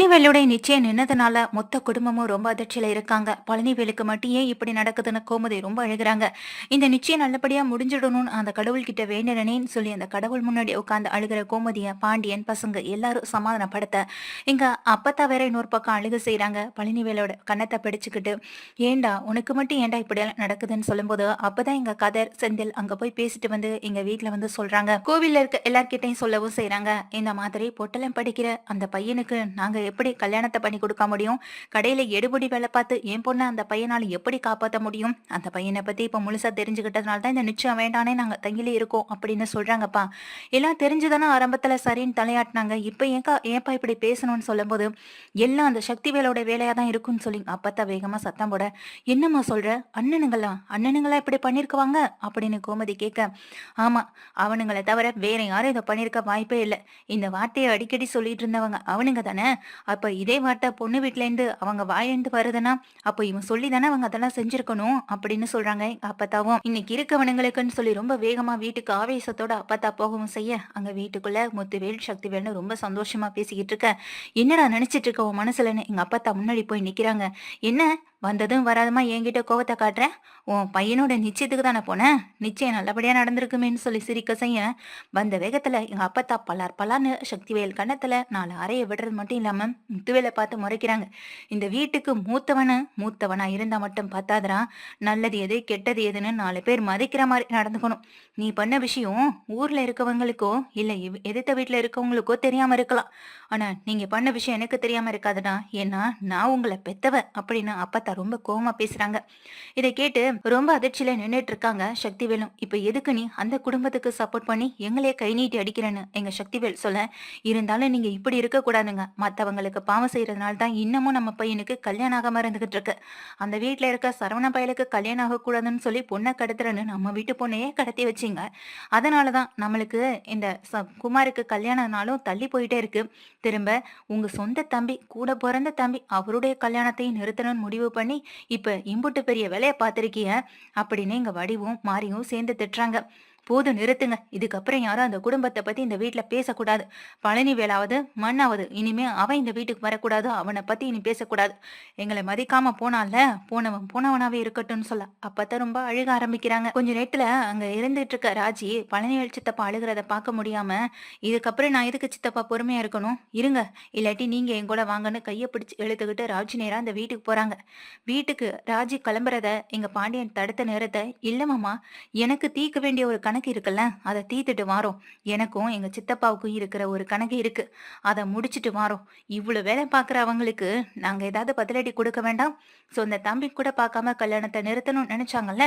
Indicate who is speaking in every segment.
Speaker 1: பழனிவேலுடைய நிச்சயம் நின்னதுனால மொத்த குடும்பமும் ரொம்ப அதிர்ச்சியில இருக்காங்க. பழனிவேலுக்கு மட்டும் ஏன் இப்படி நடக்குதுன்னு கோமதி ரொம்ப அழுகுறாங்க. இந்த நிச்சயம் நல்லபடியா முடிஞ்சிடணும்னு அந்த கடவுள்கிட்ட வேண்டினேன்னு சொல்லி அந்த கடவுள் முன்னாடி உட்காந்து அழுகிற கோமதிய பாண்டியன் பசங்க எல்லாரும் சமாதானப்படுத்த இங்க அப்பத்தா வேற இன்னொரு பக்கம் அழுக செய்யறாங்க பழனிவேலோட கன்னத்தை பிடிச்சுக்கிட்டு ஏண்டா உனக்கு மட்டும் ஏண்டா இப்படி எல்லாம் நடக்குதுன்னு சொல்லும்போது அப்பதான் எங்க கதர் செந்தில் அங்க போய் பேசிட்டு வந்து எங்க வீட்டுல வந்து சொல்றாங்க. கோவில்ல இருக்க எல்லார்கிட்டையும் சொல்லவும் செய்யறாங்க இந்த மாதிரி பொட்டலம் படிக்கிற அந்த பையனுக்கு நாங்க எப்படி கல்யாணத்தை பண்ணி கொடுக்க முடியும்? கடையில எடுபடி வேலை பார்த்து என் பொண்ணை அந்த பையனால எப்படி காப்பாற்ற முடியும்? அந்த பையனை பத்தி இப்ப முழுசா தெரிஞ்சுக்கிட்டதுனால தான் இந்த நிச்சயம் வேண்டானே நாங்க தங்கிலே இருக்கோம் அப்படின்னு சொல்றாங்கப்பா. எல்லாம் தெரிஞ்சுதானே ஆரம்பத்துல சரின்னு தலையாட்டினாங்க. இப்ப ஏன்க்கா ஏன்ப்பா இப்படி பேசணும்னு சொல்லும்போது எல்லாம் அந்த சக்தி வேலோட வேலையா தான் இருக்கும்னு சொல்லி அப்பத்தா வேகமா சத்தம் போட என்னம்மா சொல்ற? அண்ணனுங்களா? அண்ணனுங்களா இப்படி பண்ணிருக்குவாங்க? அப்படின்னு கோமதி கேட்க ஆமா அவனுங்களை தவிர வேற யாரும் இதை பண்ணிருக்க வாய்ப்பே இல்லை. இந்த வார்த்தையை அடிக்கடி சொல்லிட்டு இருந்தவங்க அவனுங்க தானே? அப்ப இதே வார்த்தை பொண்ணு வீட்ல இருந்து அவங்க வாயிலிருந்து வருதுன்னா அப்ப இவன் சொல்லி தானே அவங்க அதெல்லாம் செஞ்சிருக்கணும் அப்படின்னு சொல்றாங்க அப்பத்தாவும். இன்னைக்கு இருக்கவனுங்களுக்குன்னு சொல்லி ரொம்ப வேகமா வீட்டுக்கு ஆவேசத்தோட அப்பத்தா போகவும் செய்ய அங்க வீட்டுக்குள்ள முத்துவேல் சக்திவேல்னு ரொம்ப சந்தோஷமா பேசிக்கிட்டு இருக்க. என்னடா நினைச்சிட்டு இருக்க உன் மனசுலன்னு எங்க அப்பத்தா முன்னாடி போய் நிக்கிறாங்க. என்ன? வந்ததும் வராதமா என்கிட்ட கோவத்தை காட்டுறேன் உன் பையனோட நிச்சயத்துக்கு தானே போனேன் நிச்சயம் நல்லபடியா நடந்திருக்குமேன்னு சொல்லி சிரிக்க செய்ய. வந்த வேகத்துல எங்க அப்பத்தா பலார் பலான்னு சக்திவேல் கண்ணத்துல நாலு அறைய விடுறது மட்டும் இல்லாம முத்துவேலை பார்த்து முறைக்கிறாங்க. இந்த வீட்டுக்கு மூத்தவனு மூத்தவனா இருந்தா மட்டும் பார்த்தாதரா நல்லது எது கெட்டது எதுன்னு நாலு பேர் மதிக்கிற மாதிரி நடந்துக்கணும். நீ பண்ண விஷயம் ஊர்ல இருக்கவங்களுக்கோ இல்ல எதிர்த்த வீட்டுல இருக்கவங்களுக்கோ தெரியாம இருக்கலாம். ஆனா நீங்க பண்ண விஷயம் எனக்கு தெரியாம இருக்காதுடா. ஏன்னா நான் உங்களை பெத்தவ அப்படின்னு அப்பத்தா ரொம்ப கோவமா பேசுறாங்க. இதை கேட்டு ரொம்ப அதிர்ச்சியில நின்னுட்டு இருக்காங்க சக்திவேலும். இப்ப எதுக்கு நீ அந்த குடும்பத்துக்கு சப்போர்ட் பண்ணி எங்களையே கை நீட்டி அடிக்கிறேன்னு? எங்க சக்திவேல் சொல்ல இருந்தாலும் நீங்க இப்படி இருக்க கூடாதுங்க மத்தவங்களுக்கு பாவம் செய்யறதுனால தான் இன்னமும் நம்ம பையனுக்கு கல்யாணம் ஆகாம இருந்துகிட்டு இருக்கு அந்த வீட்டுல இருக்க சரவண பயலுக்கு கல்யாணம் ஆகக்கூடாதுன்னு சொல்லி பொண்ணை கடத்துறேன்னு நம்ம வீட்டு பொண்ணையே கடத்தி வச்சிங்க. அதனாலதான் நம்மளுக்கு இந்த குமாருக்கு கல்யாணம்னாலும் தள்ளி போயிட்டே இருக்கு. திரும்ப உங்க சொந்த தம்பி கூட பிறந்த தம்பி அவருடைய கல்யாணத்தையும் நிறுத்தணும்னு முடிவு பண்ணி இப்ப இம்புட்டு பெரிய வேலையை பார்த்திருக்கீங்க அப்படின்னு எங்க வடிவும் மாரியும் சேர்ந்து திட்டுறாங்க. போதும் நிறுத்துங்க. இதுக்கப்புறம் யாரும் அந்த குடும்பத்தை பத்தி இந்த வீட்டுல பேசக்கூடாது. பழனி வேலாவது மண்ணாவது இனிமே அவன் இந்த வீட்டுக்கு வரக்கூடாது அவனை பத்தி இனி பேசக்கூடாது. எங்களை மதிக்காம போனால போனவன் போனவனாவே இருக்கட்டும்னு சொல்ல. அப்பதான் ரொம்ப அழுக ஆரம்பிக்கிறாங்க. கொஞ்ச நேரத்துல அங்க இருந்துட்டு இருக்க ராஜி பழனிவேல் சித்தப்பா அழுகிறத பார்க்க முடியாம இதுக்கப்புறம் நான் எதுக்கு சித்தப்பா பொறுமையா இருக்கணும்? இருங்க. இல்லாட்டி நீங்க என் கூட வாங்கன்னு கையை பிடிச்சு இழுத்துக்கிட்டு ராஜி நேரா அந்த வீட்டுக்கு போறாங்க. வீட்டுக்கு ராஜி கிளம்புறத எங்க பாண்டியன் தடுத்த நேரத்தை இல்லமாமா எனக்கு தீர்க்க வேண்டிய ஒரு கணக்கு இருக்குல்ல? அதை தீர்த்துட்டு வாரோம். எனக்கும் எங்க சித்தப்பாவுக்கும் இருக்கிற ஒரு கணக்கு இருக்கு. அதை முடிச்சிட்டு வாரோம். இவ்வளவு வேலை பார்க்குற அவங்களுக்கு நாங்க ஏதாவது பதிலடி கொடுக்க வேண்டாம்? சொந்த தம்பி கூட பார்க்காம கல்யாணத்தை நிறுத்தணும்னு நினைச்சாங்கல்ல?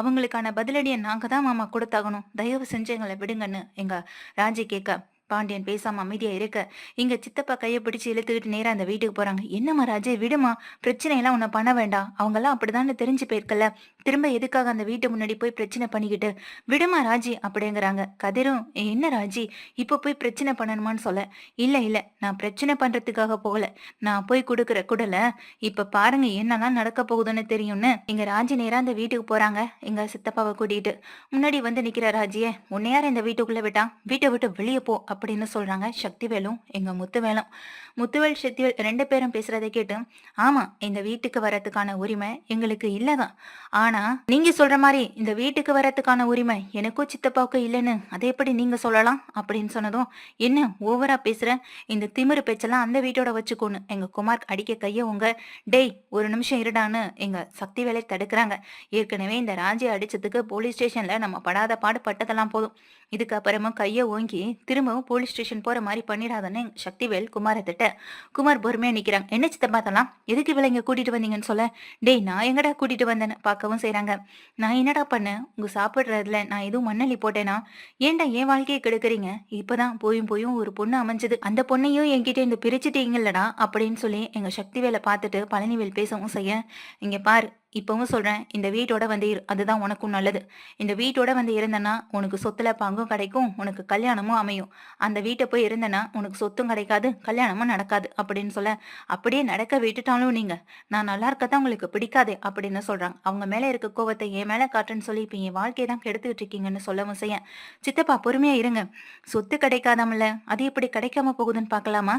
Speaker 1: அவங்களுக்கான பதிலடியை நாங்க தான் மாமா கொடுத்தாகணும். தயவு செஞ்சு எங்களை விடுங்கன்னு எங்க ராஜி கேட்க பாண்டியன் பேசாம அமைதியா இருக்க. இங்க சித்தப்பா கையை பிடிச்சு இழுத்துக்கிட்டு நேரா அந்த வீட்டுக்கு போறாங்க. என்னம்மா ராஜே விடுமா. பிரச்சனை எல்லாம் உன்னை பண்ண வேண்டாம். அவங்க எல்லாம் அப்படிதான்னு தெரிஞ்சு போயிருக்கல திரும்ப எதுக்காக அந்த வீட்டு முன்னாடி போய் பிரச்சனை பண்ணிக்கிட்டு? விடுமா ராஜி அப்படிங்கிறாங்க. கதிரும் என்ன ராஜி? இப்ப போய் பிரச்சனை பண்ணணுமான்னு சொல்ல. இல்ல இல்ல. நான் பிரச்சனை பண்றதுக்காக போகல. நான் போய் கொடுக்குற குடல. இப்ப பாருங்க என்னெல்லாம் நடக்க போகுதுன்னு தெரியும்னு. இங்க ராஜி நேரா அந்த வீட்டுக்கு போறாங்க. எங்க சித்தப்பாவை கூட்டிட்டு முன்னாடி வந்து நிக்கிற ராஜியே உன்னையார இந்த வீட்டுக்குள்ள விட்டான் வீட்டை விட்டு வெளியே போ அப்படின்னு சொல்றாங்க. சக்திவேலும் எங்க முத்துவேலும். முத்துவேல் சக்திவேல் ரெண்டு பேரும் பேசுறதை கேட்டு ஆமா இந்த வீட்டுக்கு வரத்துக்கான உரிமை எங்களுக்கு இல்லதான். ஆனா நீங்க சொல்ற மாதிரி இந்த வீட்டுக்கு வரத்துக்கான உரிமை எனக்கும் சித்தப்பாவுக்கும் இல்லைன்னு அதை எப்படி நீங்க சொல்லலாம்? அப்படின்னு சொன்னதும் என்ன ஓவரா பேசுற? இந்த திமிரு பேச்செல்லாம் அந்த வீட்டோட வச்சுக்கோன்னு. எங்க குமார் அடிக்க கைய உங்க டேய் ஒரு நிமிஷம் இருடான்னு எங்க சக்திவேலை தடுக்கிறாங்க. ஏற்கனவே இந்த ராஜி அடிச்சதுக்கு போலீஸ் ஸ்டேஷன்ல நம்ம படாத பாடு பட்டதெல்லாம் போதும். இதுக்கப்புறமா கையை ஓங்கி திரும்பவும் போலீஸ் ஸ்டேஷன் போற மாதிரி பண்ணிடாதன்னு சக்திவேல் குமாரை திட்ட. குமார் பொறுமையா நிக்கிறாங்க. என்ன சித்தப்பா தலாம் எதுக்கு இவளை இங்க கூட்டிட்டு வந்தீங்கன்னு சொல்ல? டேய் நான் எங்கடா கூட்டிட்டு வந்தேன்னு பார்க்கவும் செய்யறாங்க நான் என்னடா பண்ணேன்? உங்க சாப்பிடுறதுல நான் எதுவும் மண்ணள்ளி போட்டேனா? ஏன்டா என் வாழ்க்கையை கெடுக்குறீங்க? இப்பதான் போயும் போயும் ஒரு பொண்ணு அமைஞ்சது. அந்த பொண்ணையும் என்கிட்ட இந்த பிரிச்சுட்டீங்கல்லடா அப்படின்னு சொல்லி எங்க சக்திவேலை பார்த்துட்டு பழனிவேல் பேசவும் செய்ய. இங்க பாரு இப்பவும் சொல்றேன் இந்த வீட்டோட வந்து இரு அதுதான் உனக்கும் நல்லது. இந்த வீட்டோட வந்து இருந்தனா உனக்கு சொத்துல பங்கும் கிடைக்கும் உனக்கு கல்யாணமும் அமையும். அந்த வீட்டை போய் இருந்தனா உனக்கு சொத்தும் கிடைக்காது கல்யாணமும் நடக்காது அப்படின்னு சொல்ல அப்படியே நடக்க விட்டுட்டாலும் நீங்க நான் நல்லா இருக்கதான் உங்களுக்கு பிடிக்காதே அப்படின்னு சொல்றாங்க. அவங்க மேல இருக்க கோவத்தை என் மேல காட்டுன்னு சொல்லி இப்ப என் வாழ்க்கையை தான் கெடுத்துக்கிட்டு இருக்கீங்கன்னு சொல்லவும் செய்ய. சித்தப்பா பொறுமையா இருங்க. சொத்து கிடைக்காதாமல அது எப்படி கிடைக்காம போகுதுன்னு பார்க்கலாமா?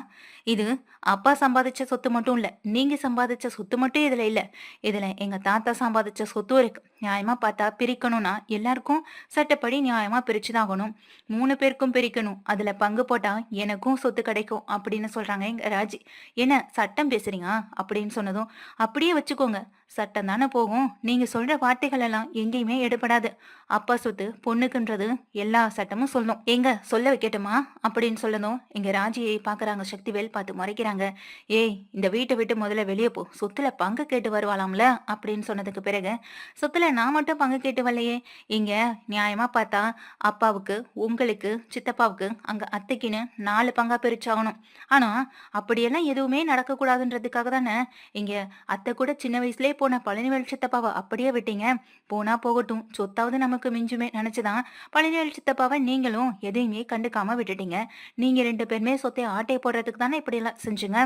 Speaker 1: இது அப்பா சம்பாதிச்ச சொத்து மட்டும் இல்ல நீங்க சம்பாதிச்ச சொத்து மட்டும் இதுல இல்ல. இதுல எங்க தாத்தா சம்பாதிச்ச சொத்தும் இருக்கு நியாயமா பார்த்தா பிரிக்கணும்னா எல்லாருக்கும் சட்டப்படி நியாயமா பிரிச்சுதாகணும். மூணு பேருக்கும் பிரிக்கணும். அதுல பங்கு போட்டா எனக்கும் சொத்து கிடைக்கும் அப்படின்னு சொல்றாங்க எங்க ராஜி. என்ன சட்டம் பேசுறீங்க? அப்படின்னு சொன்னதும் அப்படியே வச்சுக்கோங்க. சட்டம் தானே போகும். நீங்க சொல்ற வார்த்தைகள் எல்லாம் எங்கேயுமே எடுபடாது. அப்பா சொத்து பொண்ணுக்குன்றது எல்லா சட்டமும் சொல்லணும். எங்க சொல்ல வைக்கட்டுமா? அப்படின்னு சொல்லணும். எங்க ராஜியை பாக்குறாங்க. சக்திவேல் பார்த்து முறைக்கிறாங்க. ஏய் இந்த வீட்டை விட்டு முதல்ல வெளியே போ. சொத்துல பங்கு கேட்டு வருவாளாம்ல? அப்படின்னு சொன்னதுக்கு பிறகு சொத்துல நான் மட்டும் பங்கு கேட்டு வரலையே. இங்க நியாயமா பார்த்தா அப்பாவுக்கு உங்களுக்கு சித்தப்பாவுக்கு அங்க அத்தைக்குன்னு நாலு பங்கா பிரிச்சாகணும். ஆனா அப்படியெல்லாம் எதுவுமே நடக்கக்கூடாதுன்றதுக்காக தானே இங்க அத்தை கூட சின்ன வயசுலயே போன பழனிவேல் சித்தப்பாவை அப்படியே விட்டீங்க. போனா போகட்டும். சொத்தாவது நமக்கு மிஞ்சுமே நினைச்சுதான். பழனிவேல் சித்தப்பாவை நீங்களும் எதையுமே கண்டுக்காம விட்டுட்டீங்க. நீங்க ரெண்டு பேருமே சொத்தை ஆட்டை போடுறதுக்கு தானே இப்படி எல்லாம் செஞ்சுங்க.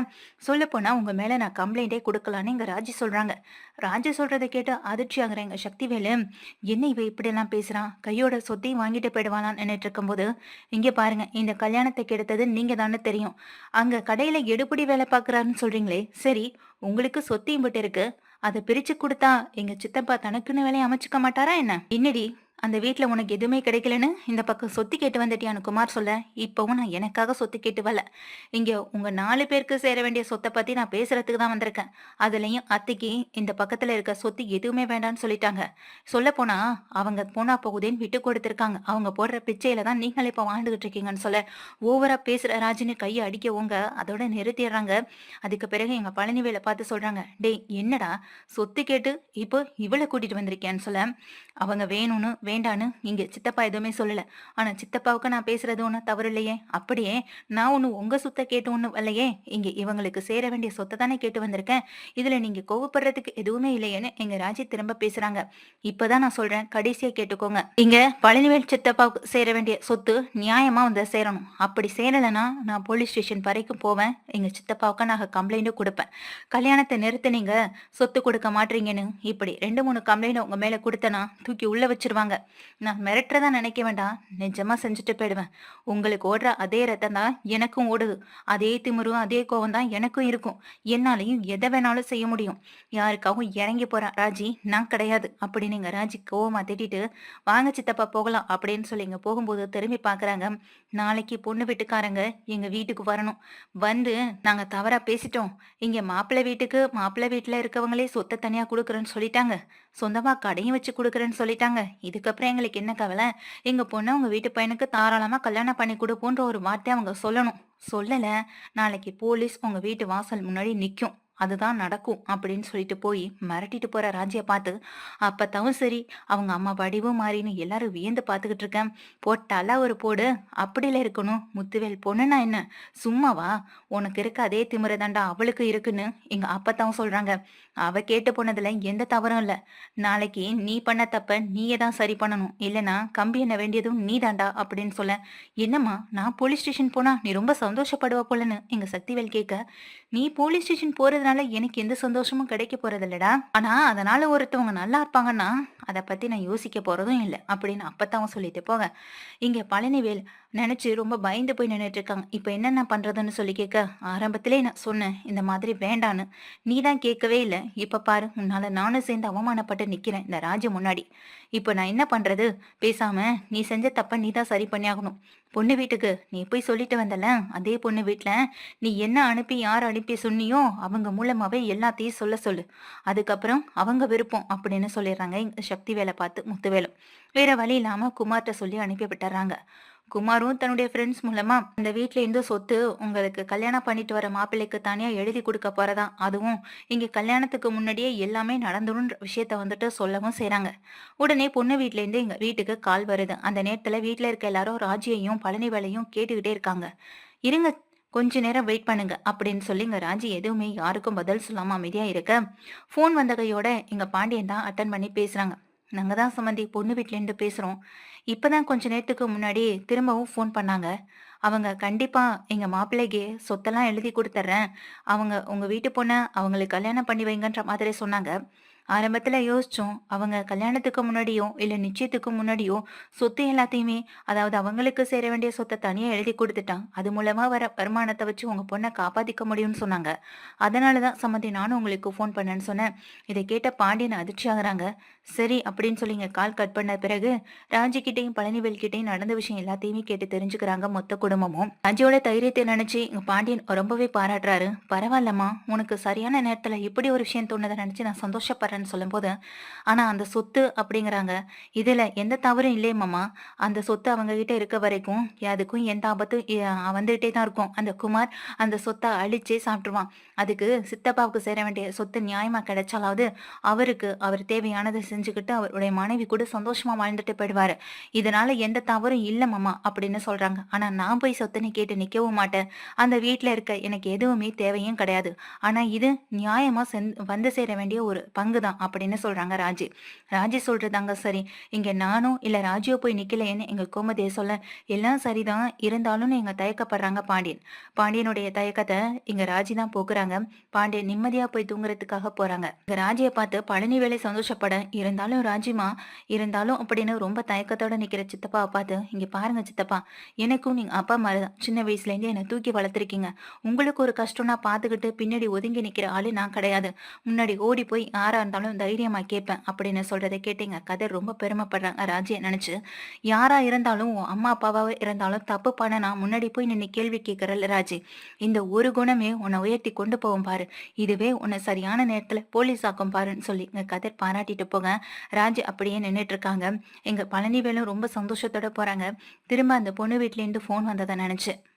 Speaker 1: சொல்ல போனா உங்க மேல நான் கம்ப்ளைண்டே கொடுக்கலான்னு இங்க ராஜி சொல்றாங்க. ராஜி சொல்றதை கேட்டு அதிர்ச்சி ஆகுற எங்க சக்திவேலு. என்ன இவ இப்படி எல்லாம் பேசுறான் கையோட சொத்தையும் வாங்கிட்டு போயிடுவானான்னு நினைட்டு இருக்கும்போது இங்க பாருங்க இந்த கல்யாணத்தை கெடுத்தது நீங்க தானே தெரியும். அங்க கடையில எடுபடி வேலை பாக்குறாருன்னு சொல்றீங்களே. சரி உங்களுக்கு சொத்தையும் விட்டு இருக்கு. அதை பிரிச்சு கொடுத்தா எங்க சித்தப்பா தனக்குன்னு வேலையை அமைச்சுக்க மாட்டாரா என்ன? என்னடி? அந்த வீட்ல உனக்கு எதுவுமே கிடைக்கலன்னு இந்த பக்கம் சொத்து கேட்டு வந்துட்டியான்னு குமார் சொல்ல? இப்பவும் நான் எனக்காக சொத்து கேட்டு வரல. இங்க உங்க நாலு பேருக்கு சேர வேண்டிய சொத்தை பத்தி நான் பேசுறதுக்கு தான் வந்திருக்கேன். அதுலயும் அத்தைக்கு இந்த பக்கத்துல இருக்க சொத்து எதுவுமே வேண்டாம்னு சொல்லிட்டாங்க. சொல்ல போனா அவங்க போனா போகுதேன்னு விட்டு கொடுத்துருக்காங்க. அவங்க போடுற பிச்சையில தான் நீங்கள் இப்ப வாழ்ந்துகிட்டு இருக்கீங்கன்னு சொல்ல. ஓவரா பேசுற ராஜின்னு கையை அடிக்கவுங்க அதோட நிறுத்திடுறாங்க. அதுக்கு பிறகு எங்க பழனிவேலை பார்த்து சொல்றாங்க டேய் என்னடா? சொத்து கேட்டு இப்போ இவளை கூட்டிட்டு வந்திருக்கேன்னு சொல்ல. அவங்க வேணும்னு வேண்டான்னு இங்க சித்தப்பா எதுவுமே சொல்லல. ஆனா சித்தப்பாவுக்கு நான் பேசுறது ஒன்றும் தவறு இல்லையே அப்படியே நான் ஒண்ணு உங்க சொத்தை கேட்டு ஒன்றும் இல்லையே. இங்க இவங்களுக்கு சேர வேண்டிய சொத்தை தானே கேட்டு வந்திருக்கேன். இதுல நீங்க கோவப்படுறதுக்கு எதுவுமே இல்லையேன்னு எங்க ராஜி திரும்ப பேசுறாங்க. இப்பதான் நான் சொல்றேன் கடைசியா கேட்டுக்கோங்க. இங்க பழனிவேல் சித்தப்பாவுக்கு சேர வேண்டிய சொத்து நியாயமா வந்து சேரணும். அப்படி சேரலைன்னா நான் போலீஸ் ஸ்டேஷன் வரைக்கும் போவேன். எங்க சித்தப்பாவுக்கு நான் கம்ப்ளைண்ட்டும் கொடுப்பேன். கல்யாணத்தை நிறுத்தினீங்க சொத்து கொடுக்க மாட்டீங்கன்னு இப்படி ரெண்டு மூணு கம்ப்ளைண்ட் உங்க மேல கொடுத்தனா தூக்கி உள்ள வச்சிருவாங்க. நான் மிரட்டுறதா நினைக்க வேண்டாம். நிஜமா செஞ்சுட்டு போயிடுவேன். உங்களுக்கு ஓடுற அதே ரத்தம் தான் எனக்கும் ஓடுது. அதே திமிரும் அதே கோவம் தான் எனக்கும் இருக்கும். என்னாலையும் எதை வேணாலும் செய்ய முடியும். யாருக்காகவும் இறங்கி போறேன் ராஜி நான் கிடையாது. அப்படி நீங்க ராஜி கோவமா திட்டிட்டு வாங்க சித்தப்பா போகலாம். அப்படின்னு சொல்லி இங்க போகும்போது திரும்பி பாக்குறாங்க நாளைக்கு பொண்ணு வீட்டுக்காரங்க எங்க வீட்டுக்கு வரணும். வந்து நாங்க தவறா பேசிட்டோம். இங்க மாப்பிள்ளை வீட்டுக்கு மாப்பிள்ளை வீட்டுல இருக்கவங்களே சொத்தை தனியா கொடுக்குறேன்னு சொல்லிட்டாங்க. சொந்தமா கடையும் வச்சு கொடுக்குறேன்னு சொல்லிட்டாங்க. இதுக்கப்புறம் எங்களுக்கு என்ன கவலை? எங்க பொண்ணு உங்க வீட்டு பையனுக்கு தாராளமா கல்யாணம் பண்ணி கொடுப்போன்ற ஒரு வார்த்தை அவங்க சொல்லணும். சொல்லல. நாளைக்கு போலீஸ் உங்க வீட்டு வாசல் முன்னாடி நிக்கும். அதுதான் நடக்கும் அப்படின்னு சொல்லிட்டு போய் மிரட்டிட்டு போற ராஜ்ய பார்த்து அப்பத்தவும் சரி அவங்க அம்மா வடிவும் மாறின்னு எல்லாரும் வியந்து பார்த்துக்கிட்டு இருக்கேன். போட்டாலா ஒரு போடு அப்படில இருக்கணும். முத்துவேல் பொண்ணுனா என்ன? சும்மாவா? உனக்கு இருக்க அதே திமிர தாண்டா அவளுக்கு இருக்குன்னு எங்க அப்பத்தாவும் சொல்றாங்க. அவ கேட்டு போனதுல எந்த தவறும் இல்ல. நாளைக்கு நீ பண்ண தப்ப நீயே தான் சரி பண்ணணும். இல்லனா கம்பி என்ன வேண்டியதும் நீ தாண்டா அப்படின்னு சொல்ல என்னம்மா நான் போலீஸ் ஸ்டேஷன் போனா நீ ரொம்ப சந்தோஷப்படுவ போலன்னு எங்க சக்திவேல் கேட்க நீ போலீஸ் ஸ்டேஷன் அதனால எனக்கு எந்த சந்தோஷமும் கிடைக்க போறது இல்லடா. ஆனா அதனால ஒருத்தவங்க நல்லா இருப்பாங்கன்னா அதை பத்தி நான் யோசிக்க போறதும் இல்லை. அப்படின்னு அப்பத்தான் சொல்லிட்டு போக. இங்க பழனிவேல் நினைச்சு ரொம்ப பயந்து போய் நின்றுட்டு இருக்காங்க இப்ப என்னென்ன பண்றதுன்னு சொல்லி கேட்க ஆரம்பத்திலே நான் சொன்னேன் இந்த மாதிரி வேண்டான்னு. நீ தான் கேட்கவே இல்லை. இப்ப பாரு உன்னால நானும் சேர்ந்து அவமானப்பட்டு நிக்கிறேன் இந்த ராஜ முன்னாடி. இப்ப நான் என்ன பண்றது? பேசாம நீ செஞ்ச தப்ப நீ தான் சரி பண்ணியாகணும். பொண்ணு வீட்டுக்கு நீ போய் சொல்லிட்டு வந்தல அதே பொண்ணு வீட்டுல நீ என்ன அனுப்பி யார் அனுப்பி சொன்னியோ அவங்க மூலமாவே எல்லாத்தையும் சொல்ல சொல்லு. அதுக்கப்புறம் அவங்க விருப்பம் அப்படின்னு சொல்லிடுறாங்க. சக்தி வேலை பார்த்து முத்துவேலும் வேற வழி இல்லாம குமார்கிட்ட சொல்லி அனுப்பி விட்டுறாங்க. குமாரும் தன்னுடைய ஃப்ரெண்ட்ஸ் மூலமா அந்த வீட்ல இருந்து சொத்து உங்களுக்கு கல்யாணம் பண்ணிட்டு வர மாப்பிள்ளைக்கு தனியா எழுதி கொடுக்க போறதா? அதுவும் இங்க கல்யாணத்துக்கு முன்னாடியே எல்லாமே நடந்துடும் விஷயத்த வந்துட்டு சொல்லவும் செய்யறாங்க உடனே பொண்ணு வீட்ல இருந்து எங்க வீட்டுக்கு கால் வருது. அந்த நேரத்துல வீட்டுல இருக்க எல்லாரும் ராஜியையும் பழனி வேலையும் கேட்டுக்கிட்டே இருக்காங்க. இருங்க கொஞ்ச நேரம் வெயிட் பண்ணுங்க அப்படின்னு சொல்லி இங்க ராஜி எதுவுமே யாருக்கும் பதில் சொல்லாம அமைதியா இருக்க. ஃபோன் வந்த கையோட எங்க பாண்டியன் தான் அட்டன் பண்ணி பேசுறாங்க. நாங்கள் தான் சம்மந்தி பொண்ணு வீட்லேருந்து பேசுகிறோம் இப்போ தான் கொஞ்ச நேரத்துக்கு முன்னாடி திரும்பவும் ஃபோன் பண்ணாங்க. அவங்க கண்டிப்பாக எங்கள் மாப்பிள்ளைக்கு சொத்தெல்லாம் எழுதி கொடுத்துட்றேன் அவங்க உங்கள் வீட்டு பொண்ணை அவங்களுக்கு கல்யாணம் பண்ணி வைங்கன்ற மாதிரி சொன்னாங்க. ஆரம்பத்துல யோசிச்சோம். அவங்க கல்யாணத்துக்கு முன்னாடியோ இல்ல நிச்சயத்துக்கு முன்னாடியோ சொத்து எல்லாத்தையுமே அதாவது அவங்களுக்கு சேர வேண்டிய சொத்தை தனியா எழுதி கொடுத்துட்டான். அது மூலமா வர வருமானத்தை வச்சு உங்க பொண்ணை காப்பாத்திக்க முடியும்னு சொன்னாங்க. அதனாலதான் சம்மந்தி நானும் உங்களுக்கு ஃபோன் பண்ணேன்னு சொன்னேன். இதை கேட்ட பாண்டியன் அதிர்ச்சி ஆகுறாங்க. சரி அப்படின்னு சொல்லி இங்க கால் கட் பண்ண பிறகு ராஜிக்கிட்டையும் பழனிவேல்கிட்டையும் நடந்த விஷயம் எல்லாத்தையுமே கேட்டு தெரிஞ்சுக்கிறாங்க மொத்த குடும்பமும். ராஜியோட தைரியத்தை நினைச்சு இங்க பாண்டியன் ரொம்பவே பாராட்டுறாரு. பரவாயில்லம்மா உனக்கு சரியான நேரத்துல இப்படி ஒரு விஷயம் தோணுதை நினைச்சு நான் சந்தோஷப்படுறேன். சந்தோஷப்படுறேன்னு சொல்லும்போது ஆனா அந்த சொத்து அப்படிங்கிறாங்க. இதுல எந்த தவறும் இல்லையே மாமா. அந்த சொத்து அவங்க கிட்ட இருக்க வரைக்கும் அதுக்கும் எந்த ஆபத்தும் வந்துகிட்டே தான் இருக்கும். அந்த குமார் அந்த சொத்தை அழிச்சே சாப்பிட்டுருவான். அதுக்கு சித்தப்பாவுக்கு சேர வேண்டிய சொத்து நியாயமா கிடைச்சாலாவது அவருக்கு அவர் தேவையானதை செஞ்சுக்கிட்டு அவருடைய மனைவி கூட சந்தோஷமா வாழ்ந்துட்டு போயிடுவாரு. இதனால எந்த தவறும் இல்லை மாமா அப்படின்னு சொல்றாங்க. ஆனா நான் போய் சொத்துன்னு கேட்டு நிக்கவும் மாட்டேன். அந்த வீட்டில் இருக்க எனக்கு எதுவுமே தேவையும் கிடையாது. ஆனா இது நியாயமா வந்து சேர வேண்டிய ஒரு பங்கு தான் அப்படின்னு சொல்றாங்க ராஜி. ராஜி சொல்றதாங்க சரி. இங்க நானும் இல்ல ராஜியோ போய் நிக்கலையேன்னு எங்க கோமதிய சொல்ல எல்லாம் சரிதான். இருந்தாலும் எங்க தயக்கப்படுறாங்க பாண்டியன். பாண்டியனுடைய தயக்கத்தை இங்க ராஜி தான் போக்குறாங்க. பாண்டியன் நிம்மதியா போய் தூங்குறதுக்காக போறாங்க. இங்க ராஜியை பார்த்து பழனி வேலை சந்தோஷப்பட இருந்தாலும் ராஜிமா இருந்தாலும் அப்படின்னு ரொம்ப தயக்கத்தோட நிக்கிற சித்தப்பாவை பார்த்து இங்க பாருங்க சித்தப்பா எனக்கும் நீங்க அப்பா மாதிரி தான். சின்ன வயசுல இருந்து என்னை தூக்கி வளர்த்துருக்கீங்க. உங்களுக்கு ஒரு கஷ்டம்னா பார்த்துக்கிட்டு பின்னாடி ஒதுங்கி நிக்கிற ஆளு நான் கிடையாது. முன்னாடி ஓடி போய் யாரா இருந்தாலும் தைரியமா கேட்பேன். அப்படின்னு சொல்றதை கேட்டீங்க. கதை ரொம்ப பெருமைப்படுறாங்க ராஜியை நினைச்சு. யாரா இருந்தாலும் உன் அம்மா அப்பாவா இருந்தாலும் தப்பு பண்ண நான் முன்னாடி போய் நின்று கேள்வி கேட்கறல் ராஜி. இந்த ஒரு குணமே உன்னை உயர்த்தி கொண்டு போவோம் பாரு. இதுவே உன்னை சரியான நேரத்துல போலீஸ் ஆக்கும் பாருன்னு சொல்லி இங்க கதிர் பாராட்டிட்டு போங்க ராஜி அப்படியே நின்றுட்டு இருக்காங்க. எங்க பழனிவேலும் ரொம்ப சந்தோஷத்தோட போறாங்க. திரும்ப அந்த பொண்ணு வீட்ல இருந்து ஃபோன் வந்ததை நினைச்சு.